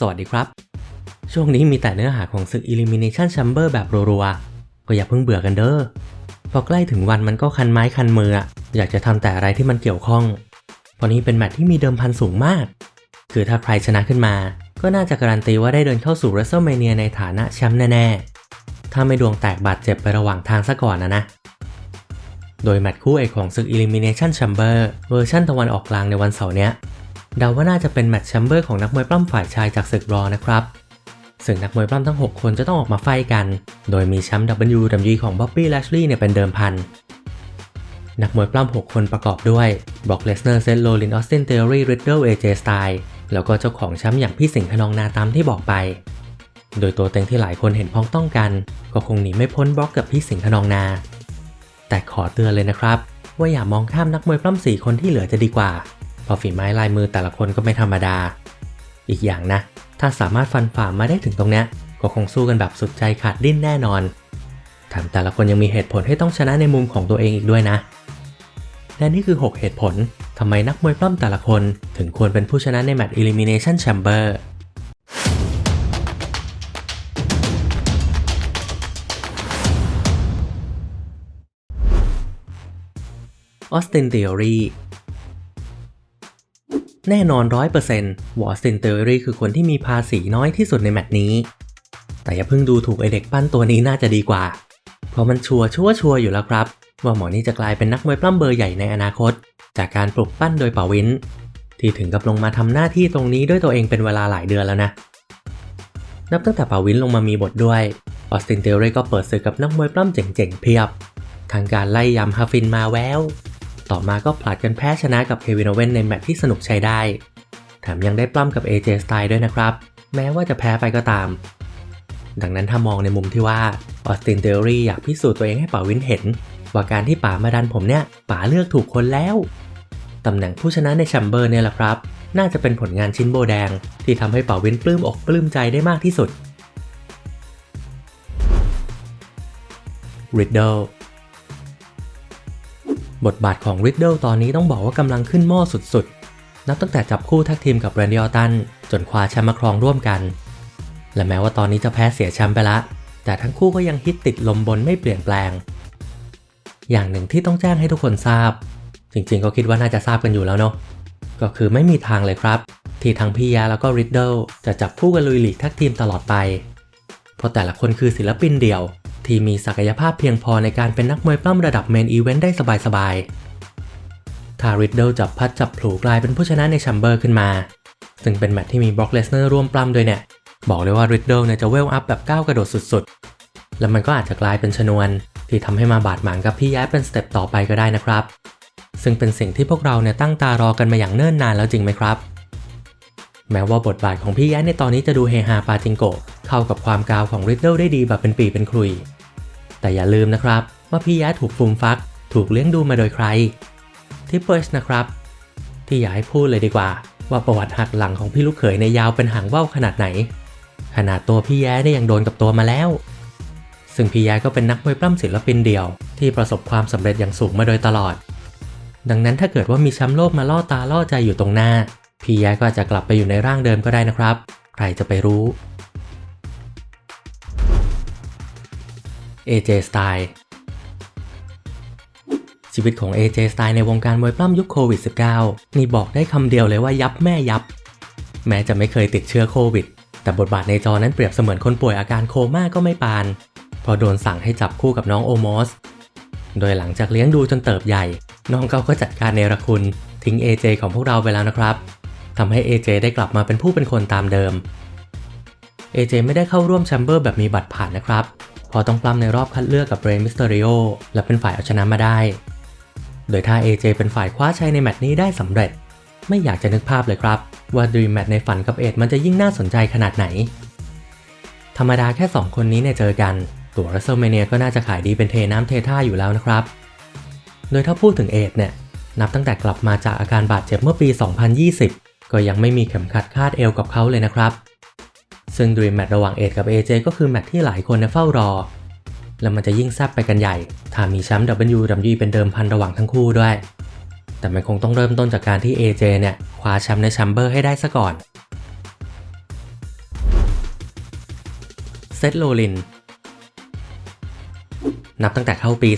สวัสดีครับ ช่วงนี้มีแต่เนื้อหาของศึก Elimination Chamber แบบรัวๆ ก็อย่าเพิ่งเบื่อกันเด้อ พอใกล้ถึงวันมันก็คันไม้คันมืออะอยากจะทำแต่อะไรที่มันเกี่ยวข้องเพราะนี้เป็นแมตช์ที่มีเดิมพันสูงมาก คือถ้าใครชนะขึ้นมา ก็น่าจะการันตีว่าได้เดินเข้าสู่ WrestleMania ในฐานะแชมป์แน่ๆ ถ้าไม่ดวงแตกบาดเจ็บไประหว่างทางซะก่อนนะนะโดยแมตช์คู่เอกของศึก Elimination Chamber เวอร์ชันตะวันออกกลางในวันเสาร์เนี้ย เดาว่าน่าจะเป็นแมตช์แชมเบอร์ของนักมวยปล้ำฝ่ายชายจากศึกรอนะครับซึ่งนักมวยปล้ำทั้ง 6 คนจะต้องออกมาไฟกัน โดยมีแชมป์ WWE ของบ๊อบบี้แลชลีย์เนี่ยเป็นเดิมพัน นักมวยปล้ำ 6 คนประกอบด้วยบ็อกเลสเนอร์เซนโลลินออสตินเทอรี่ริดเดิลเอเจสไตล์แล้วก็เจ้าของแชมป์อย่างพี่สิงห์ขนองนาตามที่บอกไป โดยตัวเต็งที่หลายคนเห็นพ้องต้องกัน ก็คงหนีไม่พ้นบล็อกกับพี่สิงห์ขนองนา แต่ขอเตือนเลยนะครับ ว่าอย่ามองข้ามนักมวยปล้ำสี่คนที่เหลือจะดีกว่า พราะฝีไม้ลายมือแต่ละคนก็ไม่ธรรมดา อีกอย่างนะ ถ้าสามารถฟันฝ่ามาได้ถึงตรงเนี้ย ก็คงสู้กันแบบสุดใจขาดดิ้นแน่นอนแถมแต่ละคนยังมีเหตุผลให้ต้องชนะในมุมของตัวเองอีกด้วยนะและนี่คือ 6 เหตุผลทำไมนักมวยปล้ำแต่ละคนถึงควรเป็นผู้ชนะในแมตช์ Elimination Chamber ออสติน t ท o r y แน่นอน100%วอสติน t ท o r y คือคนที่มีภาษีน้อยที่สุดในแมตช์นี้ แต่อย่าเพิ่งดูถูกไอเด็กปั้นตัวนี้น่าจะดีกว่า เพราะมันชัวร์ชัวร์ชัวอยู่แล้วครับ ว่าหมอนี่จะกลายเป็นนักมวยปล้ำเบอร์ใหญ่ในอนาคต จากการปลุกปั้นโดยป่าวินที่ถึงกับลงมาทำหน้าที่ตรงนี้ด้วยตัวเองเป็นเวลาหลายเดือนแล้วนะ นับตั้งแต่ป่าวินลงมามีบทด้วยออสตินเทอร์เรก็เปิดศึกกับนักมวยปล้ำเจ๋งๆเพียบทางการไล่ยำฮาฟินมาแวว ต่อมาก็ผลัดกันแพ้ชนะกับเควินโอเวนในแมตช์ที่สนุกใช้ได้ แถมยังได้ปล้ำกับ AJ s t y l e ด้วยนะครับ แม้ว่าจะแพ้ไปก็ตาม ดังนั้นถ้ามองในมุมที่ว่าออสตินเทอร์รี่อยากพิสูจน์ตัวเองให้ป่าวินเห็น ว่าการที่ป๋ามาดันผมเนี่ยป๋าเลือกถูกคนแล้วตำแหน่งผู้ชนะในแชมเบอร์เนี่ยแหละครับ น่าจะเป็นผลงานชิ้นโบแดง ที่ทำให้ป่าวินปลื้มอกปลื้มใจได้มากที่สุด Riddle บทบาทของ Riddle ตอนนี้ต้องบอกว่ากำลังขึ้นหม้อสุดๆ นับตั้งแต่จับคู่แท็กทีมกับแรนดี้ออตันจนคว้าแชมป์มาครองร่วมกัน และแม้ว่าตอนนี้จะแพ้เสียแชมป์ไปละ แต่ทั้งคู่ก็ยังฮิตติดลมบนไม่เปลี่ยนแปลง อย่างหนึ่งที่ต้องแจ้งให้ทุกคนทราบ จริงๆ ก็คิดว่าน่าจะทราบกันอยู่แล้วเนาะ ก็คือไม่มีทางเลยครับ ที่ทั้งพี่ยาแล้วก็ Riddle จะจับคู่กันลุยลีกแท็กทีมตลอดไป เพราะแต่ละคนคือศิลปินเดี่ยว ที่มีศักยภาพเพียงพอในการเป็นนักมวยปล้ำระดับเมนอีเวนต์ได้สบายๆถ้า Riddle จับพัดจับผูกลายเป็นผู้ชนะในแชมเบอร์ขึ้นมา ซึ่งเป็นแมตช์ที่มีบล็อกเลสเนอร์ร่วมปล้ำด้วยเนี่ย บอกเลยว่า Riddle เนี่ยจะเวลอัพแบบก้าวกระโดดสุดๆ แล้วมันก็อาจจะกลายเป็นชนวน ที่ทำให้มาบาดหมางกับพี่แย้เป็นสเต็ปต่อไปก็ได้นะครับ ซึ่งเป็นสิ่งที่พวกเราเนี่ยตั้งตารอกันมาอย่างเนิ่นนานแล้วจริงไหมครับแม้ว่าบทบาทของพี่แย้ในตอนนี้จะดูเฮฮาปาจิงโกะเข้ากับความกาวของ Riddle ได้ดีแบบเป็นปีเป็นคลุย แต่อย่าลืมนะครับ ว่าพี่ย้าถูกฟูมฟัก ถูกเลี้ยงดูมาโดยใครที่เปิร์ชนะครับ ที่อยากให้พูดเลยดีกว่า ว่าประวัติหักหลังของพี่ลูกเขยในยาวเป็นหางว่าวขนาดไหน ขนาดตัวพี่แย้เนี่ยยังโดนกับตัวมาแล้ว ซึ่งพี่แย้ก็เป็นนักมวยปล้ำศิลปินเดี่ยว ที่ประสบความสำเร็จอย่างสูงมาโดยตลอด ดังนั้นถ้าเกิดว่ามีแชมป์โลกมาล่อตาล่อใจอยู่ตรงหน้า พี่แย้ก็จะกลับไปอยู่ในร่างเดิมก็ได้นะครับ ใครจะไปรู้ AJ Style ชีวิตของ AJ Style ในวงการมวยปล้ำยุคโควิด -19 นี่บอกได้คำเดียวเลยว่ายับแม่ยับ แม้จะไม่เคยติดเชื้อโควิด แต่บทบาทในจอนั้นเปรียบเสมือนคนป่วยอาการโคม่าก็ไม่ปานเพราะโดนสั่งให้จับคู่กับน้องโอมอส โดยหลังจากเลี้ยงดูจนเติบใหญ่ น้องเขาก็จัดการเนรคุณ ทิ้ง AJ ของพวกเราไปแล้วนะครับทำให้ AJ ได้กลับมาเป็นผู้เป็นคนตามเดิม AJ ไม่ได้เข้าร่วมแชมเบอร์แบบมีบัตรผ่านนะครับ พอต้องปล้ำในรอบคัดเลือกกับเรนมิสเตอริโอและเป็นฝ่ายเอาชนะมาได้ โดยถ้า AJ เป็นฝ่ายคว้าชัยในแมตช์นี้ได้สำเร็จ ไม่อยากจะนึกภาพเลยครับ ว่าดีแมตช์ในฝันกับเอ็ดมันจะยิ่งน่าสนใจขนาดไหน ธรรมดาแค่ 2 คนนี้เนี่ยเจอกัน ตัว w r e s t l e m a n i a ก็น่าจะขายดีเป็นเทน้ำเทท่าอยู่แล้วนะครับ โดยถ้าพูดถึงเอ็ดเนี่ยนับตั้งแต่กลับมาจากอาการบาดเจ็บเมื่อปี 2020 ก็ยังไม่มีเข็มขัดคาดเอวกับเขาเลยนะครับ ซึ่ง Dream Match ระหว่างเอ็ดกับ AJ ก็คือแมตช์ที่หลายคนเฝ้ารอ แล้วมันจะยิ่งแซบไปกันใหญ่ ถ้ามีแชมป์ WWE เป็นเดิมพันระหว่างทั้งคู่ด้วย แต่มันคงต้องเริ่มต้นจากการที่ AJ เนี่ยคว้าแชมป์ในแชมเบอร์ให้ได้ซะก่อน เซธโรลิน นับตั้งแต่เข้าปี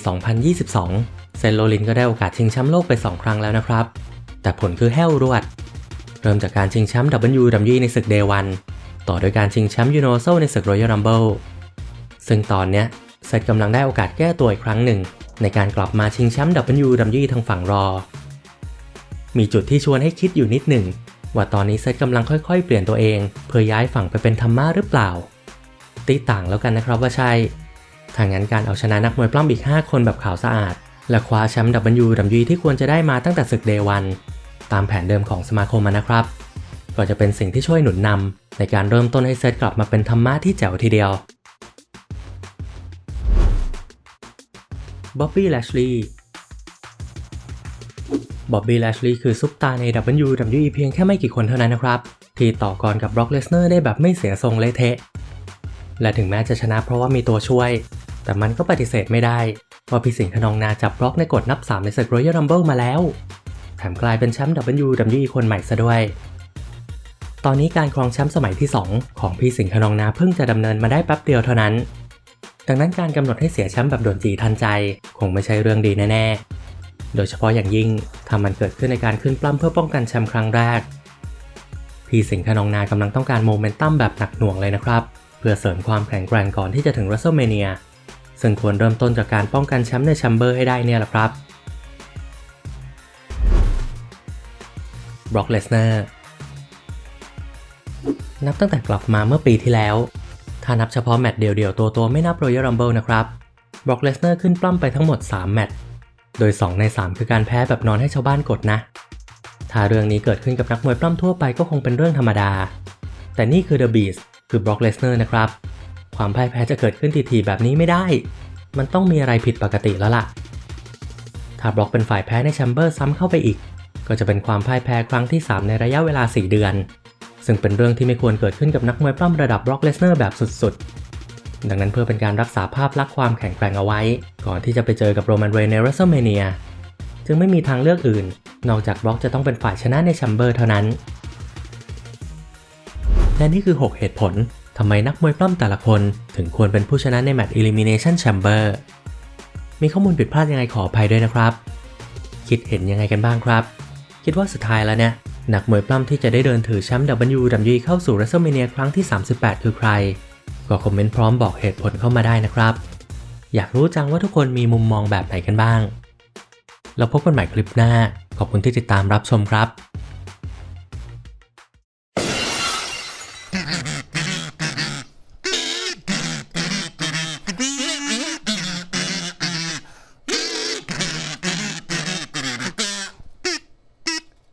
2022 เซธโรลินก็ได้โอกาสชิงแชมป์โลกไป 2 ครั้งแล้วนะครับ แต่ผลคือแห้วรวด เริ่มจากการชิงแชมป์ WWE ในศึก Day 1 ต่อโดยการชิงแชมป์ Universal ในศึก Royal Rumble ซึ่งตอนเนี้ยเซธกำลังได้โอกาสแก้ตัวอีกครั้งหนึ่ง ในการกลับมาชิงแชมป์ WWE ทางฝั่งรอ มีจุดที่ชวนให้คิดอยู่นิดหนึ่ง ว่าตอนนี้เซธกำลังค่อยๆ เปลี่ยนตัวเอง เพื่อย้ายฝั่งไปเป็นธรรมะหรือเปล่า ตีต่างแล้วกันนะครับว่าใช่ถ้างั้นการเอาชนะนักมวยปล้ำอีก 5 คนแบบขาวสะอาด และคว้าแชมป์ WWE ที่ควรจะได้มาตั้งแต่ศึก Day 1ตามแผนเดิมของสมาคมอะนะครับ ก็จะเป็นสิ่งที่ช่วยหนุนนำในการเริ่มต้นให้เซตกลับมาเป็นธรรมะที่แจ๋วทีเดียวบ๊อบบี้แลชลีย์บ๊อบบี้แลชลีย์คือซุปตาร์ใน WWE เพียงแค่ไม่กี่คนเท่านั้นนะครับ ที่ต่อกรกับบร็อกเลสเนอร์ได้แบบไม่เสียทรงเละเทะ และถึงแม้จะชนะเพราะว่ามีตัวช่วย แต่มันก็ปฏิเสธไม่ได้ว่าพี่สิงห์ขนองนาจับบล็อกในกฎนับ 3 ในศึก Royal Rumble มาแล้ว แถมกลายเป็นแชมป์ WWE คนใหม่ซะด้วย ตอนนี้การครองแชมป์สมัยที่ 2 ของพี่สิงห์ขนองนาเพิ่งจะดำเนินมาได้แป๊บเดียวเท่านั้น ดังนั้นการกำหนดให้เสียแชมป์แบบด่วนจีทันใจ คงไม่ใช่เรื่องดีแน่ๆ โดยเฉพาะอย่างยิ่งถ้ามันเกิดขึ้นในการขึ้นปล้ำเพื่อป้องกันแชมป์ครั้งแรก พี่สิงห์ขนองนากำลังต้องการโมเมนตัมแบบหนักหน่วงเลยนะครับ เพื่อเสริมความแข็งแกร่งก่อนที่จะถึง WrestleMania ซึ่งควรเริ่มต้นจากการป้องกันแชมป์ในแชมเบอร์ให้ได้เนี่ยแหละครับบล็อกเลสเนอร์ นับตั้งแต่กลับมาเมื่อปีที่แล้ว ถ้านับเฉพาะแมตช์เดี่ยวๆตัวๆไม่นับ Royal Rumble นะครับบล็อกเลสเนอร์ขึ้นปล้ำไปทั้งหมด 3 แมตช์ โดย 2 ใน 3 คือการแพ้แบบนอนให้ชาวบ้านกดนะ ถ้าเรื่องนี้เกิดขึ้นกับนักมวยปล้ำทั่วไปก็คงเป็นเรื่องธรรมดา แต่นี่คือ The Beast คือบล็อกเลสเนอร์นะครับ ความพ่ายแพ้จะเกิดขึ้นทีๆแบบนี้ไม่ได้ มันต้องมีอะไรผิดปกติแล้วล่ะ ถ้าบล็อกเป็นฝ่ายแพ้ในแชมเบอร์ซ้ำเข้าไปอีก ก็จะเป็นความพ่ายแพ้ครั้งที่ 3 ในระยะเวลา 4 เดือน ซึ่งเป็นเรื่องที่ไม่ควรเกิดขึ้นกับนักมวยปล้ำระดับบล็อกเลสเนอร์แบบสุดๆ ดังนั้นเพื่อเป็นการรักษาภาพลักษณ์ความแข็งแกร่งเอาไว้ ก่อนที่จะไปเจอกับโรมันเรย์ใน WrestleMania จึงไม่มีทางเลือกอื่น นอกจากบล็อกจะต้องเป็นฝ่ายชนะในแชมเบอร์เท่านั้น และนี่คือ 6 เหตุผลทำไมนักมวยปล้ำแต่ละคนถึงควรเป็นผู้ชนะในแมตช์ Elimination Chamber มีข้อมูลผิดพลาดยังไงขออภัยด้วยนะครับ คิดเห็นยังไงกันบ้างครับ คิดว่าสุดท้ายแล้วเนี่ย นักมวยปล้ำที่จะได้เดินถือแชมป์ WWE เข้าสู่ WrestleMania ครั้งที่ 38 คือใคร ก็คอมเมนต์พร้อมบอกเหตุผลเข้ามาได้นะครับ อยากรู้จังว่าทุกคนมีมุมมองแบบไหนกันบ้าง แล้วพบกันใหม่คลิปหน้า ขอบคุณที่ติดตามรับชมครับ